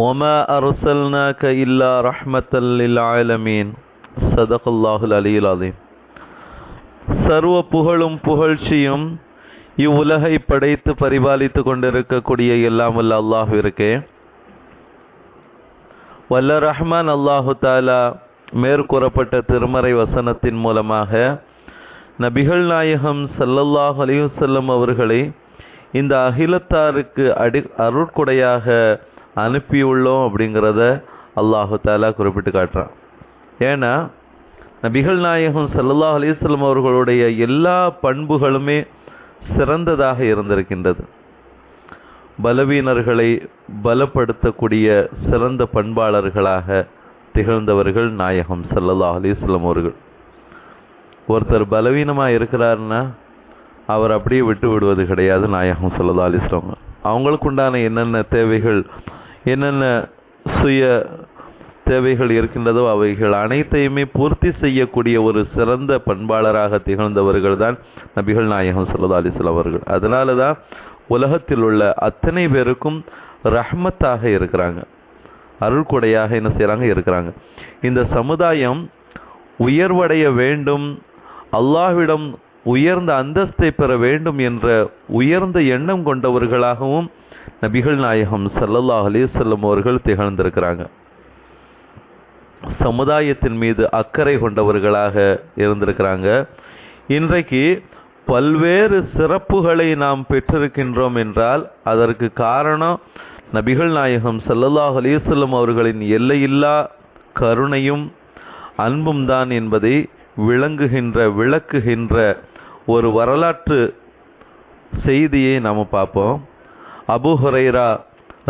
ஒம அருசல்னா க இல்லா ரஹ்மத்தல்லில் ஆலமீன் சதகுல்லாஹுல் அலியுல் அலீம் சர்வ புகழும் புகழ்ச்சியும் இவ்வுலகை படைத்து பரிபாலித்து கொண்டிருக்கக்கூடிய எல்லாம் வல்ல அல்லாஹ் இருக்கே வல்ல ரஹ்மான் அல்லாஹு தாலா மேற்கூறப்பட்ட திருமறை வசனத்தின் மூலமாக நபிகள் நாயகம் சல்லல்லாஹ் அலிவசல்லம் அவர்களை இந்த அகிலத்தாருக்கு அடி அருட்கொடையாக அனுப்பியுள்ளோம் அப்படிங்கிறத அல்லாஹு தாலா குறிப்பிட்டு காட்டுறான். ஏன்னா நபிகள் நாயகம் ஸல்லல்லாஹு அலிஸ்லம் அவர்களுடைய எல்லா பண்புகளுமே சிறந்ததாக இருந்திருக்கின்றது. பலவீனர்களை பலப்படுத்தக்கூடிய சிறந்த பண்பாளர்களாக திகழ்ந்தவர்கள் நாயகம் ஸல்லல்லாஹு அலிஸ்லம் அவர்கள். ஒருத்தர் பலவீனமாக இருக்கிறாருன்னா அவர் அப்படியே விட்டு விடுவது கிடையாது நாயகம் ஸல்லல்லாஹு அலைஹி அவங்களுக்கு உண்டான என்னென்ன தேவைகள் என்னென்ன சுய தேவைகள் இருக்கின்றதோ அவைகள் அனைத்தையுமே பூர்த்தி செய்யக்கூடிய ஒரு சிறந்த பண்பாளராக திகழ்ந்தவர்கள் தான் நபிகள் நாயகம் ஸல்லல்லாஹு அலைஹி அவர்கள். அதனால தான் உலகத்தில் உள்ள அத்தனை பேருக்கும் ரஹ்மத்தாக இருக்கிறாங்க. அருள்கொடையாக என்ன செய்கிறாங்க இருக்கிறாங்க. இந்த சமுதாயம் உயர்வடைய வேண்டும் அல்லாஹ்விடம் உயர்ந்த அந்தஸ்தை பெற வேண்டும் என்ற உயர்ந்த எண்ணம் கொண்டவர்களாகவும் நபிகள் நாயகம் சல்லல்லா அலைஹி அவர்கள் திகழ்ந்திருக்கிறாங்க. சமுதாயத்தின் மீது அக்கறை கொண்டவர்களாக இருந்திருக்கிறாங்க. இன்றைக்கு பல்வேறு சிறப்புகளை நாம் பெற்றிருக்கின்றோம் என்றால் அதற்கு காரணம் நபிகள் நாயகம் சல்லல்லாஹ் அலிசல்லம் அவர்களின் எல்லையில்லா கருணையும் அன்பும் தான் என்பதை விளங்குகின்ற விளக்குகின்ற ஒரு வரலாற்று செய்தியை நாம் பார்ப்போம். அபு ஹுரைரா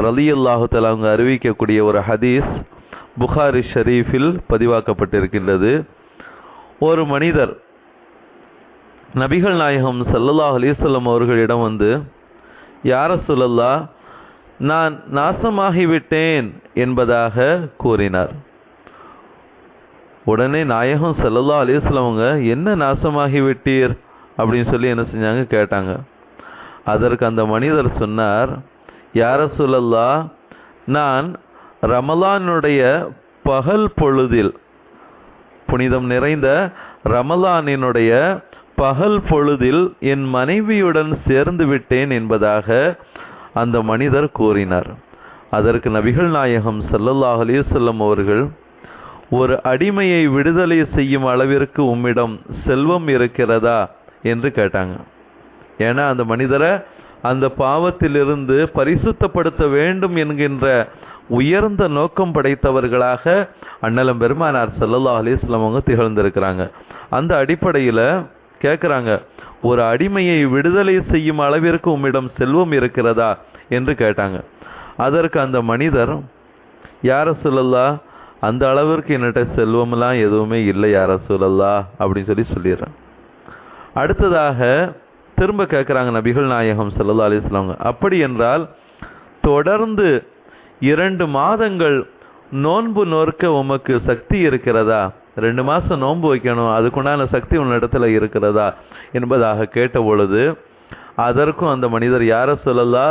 ரலியல்லாஹு அல்லாஹு அவங்க அறிவிக்கக்கூடிய ஒரு ஹதீஸ் புகாரி ஷரீஃபில் பதிவாக்கப்பட்டிருக்கின்றது. ஒரு மனிதர் நபிகள் நாயகம் சல்லல்லாஹ் அலிசல்லம் அவர்களிடம் வந்து யார சொல்லல்லா நான் நாசமாகிவிட்டேன் என்பதாக கூறினார். உடனே நாயகம் செல்லல்லா அலைஹி என்ன நாசமாகி விட்டீர் அப்படின்னு சொல்லி என்ன செஞ்சாங்க கேட்டாங்க. அதற்கு அந்த மனிதர் சொன்னார் யார சொல்லல்லா நான் ரமலானுடைய பகல் பொழுதில் புனிதம் நிறைந்த ரமலானினுடைய பகல் பொழுதில் என் மனைவியுடன் சேர்ந்து விட்டேன் என்பதாக அந்த மனிதர் கூறினார். அதற்கு நபிகள் நாயகம் சல்லல்லாஹ் அலிசல்லம் அவர்கள் ஒரு அடிமையை விடுதலை செய்யும் அளவிற்கு உம்மிடம் செல்வம் இருக்கிறதா? என்று கேட்டாங்க. ஏன்னா அந்த மனிதரை அந்த பாவத்திலிருந்து பரிசுத்தப்படுத்த வேண்டும் என்கின்ற உயர்ந்த நோக்கம் படைத்தவர்களாக அண்ணலம் பெருமானார் ஸல்லல்லாஹு அலைஹி அவங்க திகழ்ந்திருக்கிறாங்க. அந்த அடிப்படையில் கேட்குறாங்க ஒரு அடிமையை விடுதலை செய்யும் அளவிற்கு உம்மிடம் செல்வம் இருக்கிறதா? என்று கேட்டாங்க. அதற்கு அந்த மனிதர் யார சொல்லலா அந்த அளவிற்கு என்னட்ட செல்வம்லாம் எதுவுமே இல்லை யார சொல்லல்லா அப்படின்னு சொல்லி சொல்லிடுறேன் அடுத்ததாக திரும்ப கேட்குறாங்க நபிகள் நாயகம் ஸல்லல்லாஹு அலிஸ்லாங்க அப்படி என்றால் தொடர்ந்து இரண்டு மாதங்கள் நோன்பு நோர்க்க உமக்கு சக்தி இருக்கிறதா? ரெண்டு மாதம் நோன்பு வைக்கணும் அதுக்குண்டான சக்தி உன்னிடத்துல இருக்கிறதா? என்பதாக கேட்ட பொழுது அதற்கும் அந்த மனிதர் யார சொல்லலா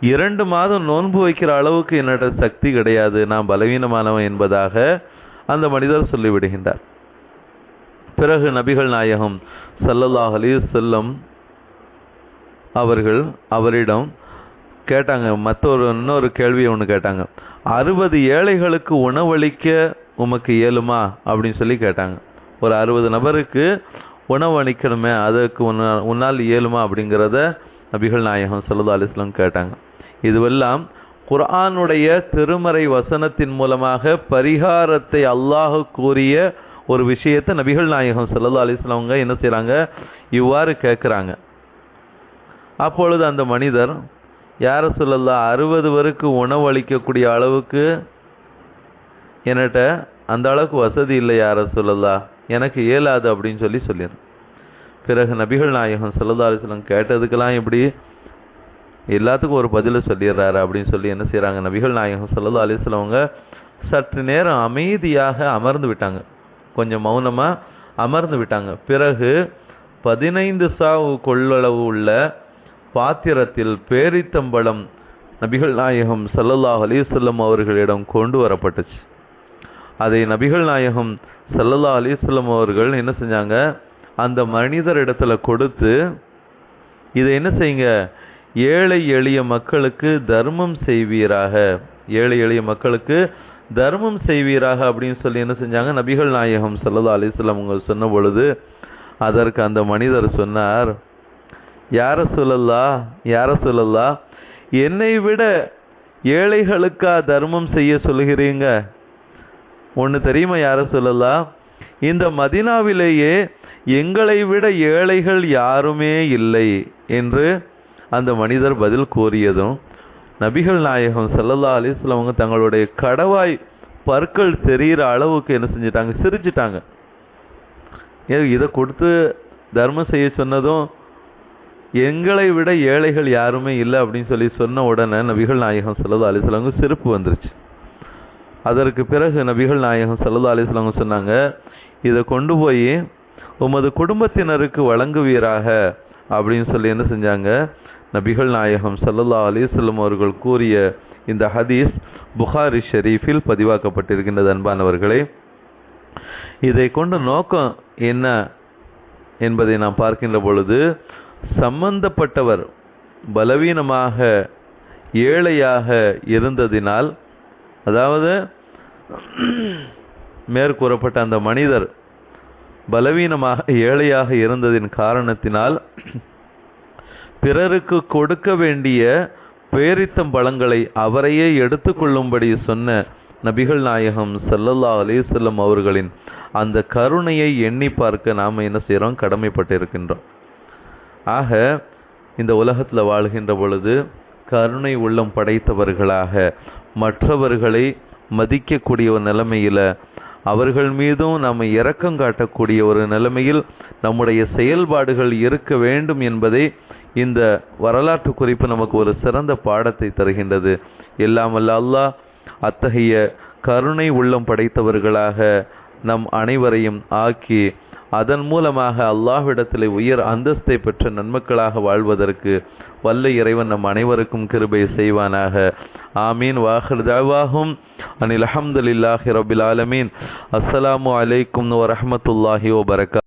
இரண்டு மாதம் நோன்பு வைக்கிற அளவுக்கு என்னோட சக்தி கிடையாது நான் பலவீனமானவன் என்பதாக அந்த மனிதர் சொல்லிவிடுகின்றார். பிறகு நபிகள் நாயகம் சல்லல்லாஹ் அலி செல்லம் அவர்கள் அவரிடம் கேட்டாங்க. மற்றொரு இன்னொரு கேள்வியை ஒன்று கேட்டாங்க. அறுபது ஏழைகளுக்கு உணவளிக்க உமக்கு இயலுமா? அப்படின்னு சொல்லி கேட்டாங்க. ஒரு அறுபது நபருக்கு உணவு அளிக்கணுமே அதற்கு உன்னா உன்னால் இயலுமா? அப்படிங்கிறத நபிகள் நாயகம் சல்லா அலிஸ்லாம் கேட்டாங்க. இதுவெல்லாம் குரானுடைய திருமறை வசனத்தின் மூலமாக பரிகாரத்தை அல்லாஹ் கூறிய ஒரு விஷயத்தை நபிகள் நாயகம் ஸல்லல்லாஹு அலிஸ்லாமங்க என்ன செய்கிறாங்க இவ்வாறு கேட்குறாங்க அப்பொழுது அந்த மனிதர் யார சொல்லலாம் அறுபது பேருக்கு உணவு அளிக்கக்கூடிய அளவுக்கு என்கிட்ட அந்த அளவுக்கு வசதி இல்லை யார சொல்லலா எனக்கு இயலாது அப்படின்னு சொல்லி சொல்லிடு பிறகு நபிகள் நாயகம் சல்லா அலிஸ்லாம் கேட்டதுக்கெல்லாம் எப்படி எல்லாத்துக்கும் ஒரு பதிலை சொல்லிடுறாரு அப்படின்னு சொல்லி என்ன செய்கிறாங்க நபிகள் நாயகம் சல்லா அலிஸ்லவங்க சற்று நேரம் அமைதியாக அமர்ந்து விட்டாங்க. கொஞ்சம் மௌனமா அமர்ந்து விட்டாங்க. பிறகு பதினைந்து சாவு கொள்ளளவு உள்ள பாத்திரத்தில் பேரித்தம்பழம் நபிகள் நாயகம் சல்லல்லாஹ் அலிசல்லம் அவர்களிடம் கொண்டு வரப்பட்டுச்சு. அதை நபிகள் நாயகம் சல்லல்லா அலைஹி அவர்கள் என்ன செஞ்சாங்க? அந்த மனிதர் இடத்துல கொடுத்து இதை என்ன செய்யுங்க? ஏழை எளிய மக்களுக்கு தர்மம் செய்வீராக. ஏழை எளிய மக்களுக்கு தர்மம் செய்வீராக அப்படின்னு சொல்லி என்ன செஞ்சாங்க? நபிகள் நாயகம் ஸல்லல்லாஹு அலிஸ்லாம் உங்கள் அவங்க சொன்ன பொழுது அதற்கு அந்த மனிதர் சொன்னார் யார சொல்லல்லா யார சொல்லல்லா என்னை விட ஏழைகளுக்கா தர்மம் செய்ய சொல்கிறீங்க ஒன்று தெரியுமா யார சொல்லலா இந்த மதினாவிலேயே எங்களை விட ஏழைகள் யாருமே இல்லை என்று அந்த மனிதர் பதில் கூறியதும் நபிகள் நாயகம் சல்லல்லா அலிஸ்லாம் அவங்க தங்களுடைய கடவாய் பற்கள் தெரிகிற அளவுக்கு என்ன செஞ்சிட்டாங்க? சிரிச்சிட்டாங்க. ஏன் இதை கொடுத்து தர்மம் செய்ய சொன்னதும் எங்களை விட ஏழைகள் யாருமே இல்லை அப்படின்னு சொல்லி சொன்ன உடனே நபிகள் நாயகம் ஸல்லல்லாஹு அலிஸ்லாங்க சிரிப்பு வந்துருச்சு. அதற்கு பிறகு நபிகள் நாயகம் ஸல்லல்லாஹு அலிஸ்லாங்க சொன்னாங்க இதை கொண்டு போய் உமது குடும்பத்தினருக்கு வழங்குவீராக? அப்படின்னு சொல்லி என்ன செஞ்சாங்க? நபிகள் நாயகம் சல்லல்லா அலிஸ்லம் அவர்கள் கூறிய இந்த ஹதீஸ் புகாரி ஷெரீஃபில் பதிவாக்கப்பட்டிருக்கின்றது அன்பானவர்களே. இதை கொண்ட நோக்கம் என்ன என்பதை நாம் பார்க்கின்ற பொழுது சம்பந்தப்பட்டவர் பலவீனமாக ஏழையாக இருந்ததினால் அதாவது மேற்கூறப்பட்ட அந்த மனிதர் பலவீனமாக ஏழையாக இருந்ததின் காரணத்தினால் பிறருக்கு கொடுக்க வேண்டிய பேரித்தம் பழங்களை அவரையே எடுத்துக்கொள்ளும்படி சொன்ன நபிகள் நாயகம் சல்லல்லா அலைஹி அவர்களின் அந்த கருணையை எண்ணி பார்க்க நாம் என்ன செய்கிறோம் கடமைப்பட்டிருக்கின்றோம். ஆக இந்த உலகத்தில் வாழ்கின்ற பொழுது கருணை உள்ளம் படைத்தவர்களாக மற்றவர்களை மதிக்கக்கூடிய ஒரு நிலைமையில் அவர்கள் மீதும் நாம் இரக்கம் காட்டக்கூடிய ஒரு நிலைமையில் நம்முடைய செயல்பாடுகள் இருக்க வேண்டும் என்பதை இந்த வரலாற்று குறிப்பு நமக்கு ஒரு சிறந்த பாடத்தை தருகின்றது. எல்லாம் அல்லாஹ் அத்தகைய கருணை உள்ளம் படைத்தவர்களாக நம் அனைவரையும் ஆக்கி அதன் மூலமாக அல்லாஹ்விடத்தில் உயர் அந்தஸ்தை பெற்ற நன்மக்களாக வாழ்வதற்கு வல்ல இறைவன் நம் அனைவருக்கும் கிருபை செய்வானாக. ஆமீன். வாஹர் தாவாகும் அனில் அஹமதுல்லாஹி ரபில் ஆலமீன். அஸ்ஸலாமு அலைக்கும் வரஹமத்துல்லாஹி வபரகா